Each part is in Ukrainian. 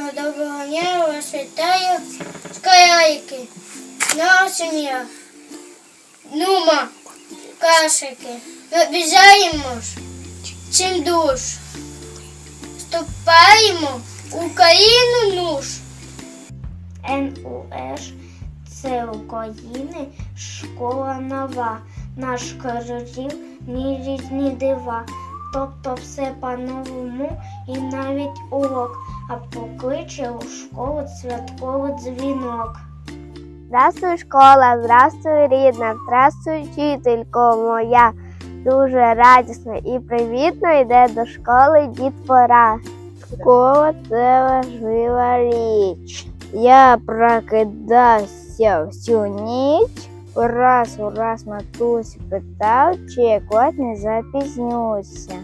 ранку, доброго дня, вас вітаю з. Нова сім'я. Нума, кашики. Ми чим душ. Ступаємо у країну нуж. НУШ це України школа нова. Наш королів ні різні дива. Тобто все по-новому і навіть урок, а покличе у школу святковий дзвінок. Здравствуй, школа, здравствуй, рідна, здравствуй, вчителько моя. Дуже радісно і привітно йде до школи дітвора. Школа це важлива річ. Я прокидався всю ніч. Раз у раз матусь питав, чи якось не запізнюся.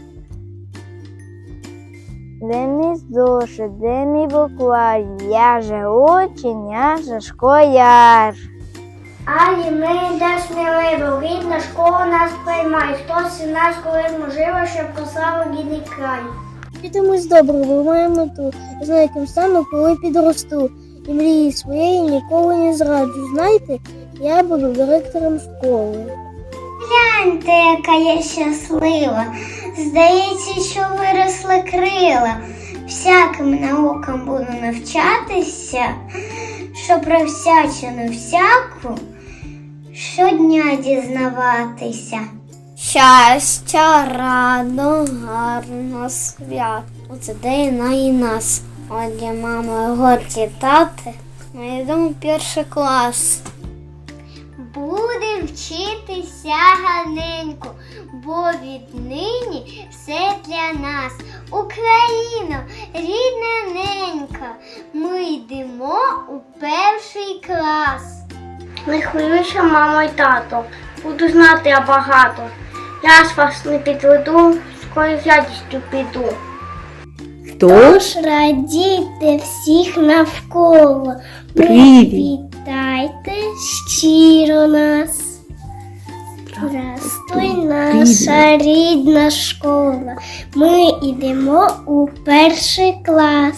Де мій зошит, де мій буквар? Я же учень, я же школяр. Алі, ми йде сміливо, рідна школа нас приймає. Хтось із нас колись можливо, щоб послав рідний край. Підемось добре, бо маю мету. Знаю, ким стану, коли підросту. І мрії своєї ніколи не зраджу. Знаєте, я буду директором школи. Гляньте, яка я щаслива. Здається, що виросли крила. Всяким наукам буду навчатися, що про всячину всяку щодня дізнаватися. Щастя, радо, гарно свято. Оце день на і нас. Отже, мама, горді тати. Ми йдемо в перший клас. Вчитися гарненько, бо віднині все для нас. Україно, рідна ненька, ми йдемо у перший клас. Не хвилюйся, мамо й тато. Буду знати я багато. Я ж вас не підведу, скоро з радістю піду. Тож радійте всіх навколо. Привіт. Вітайте щиро нас. Здравствуй, наша рідна школа. Ми йдемо у перший клас.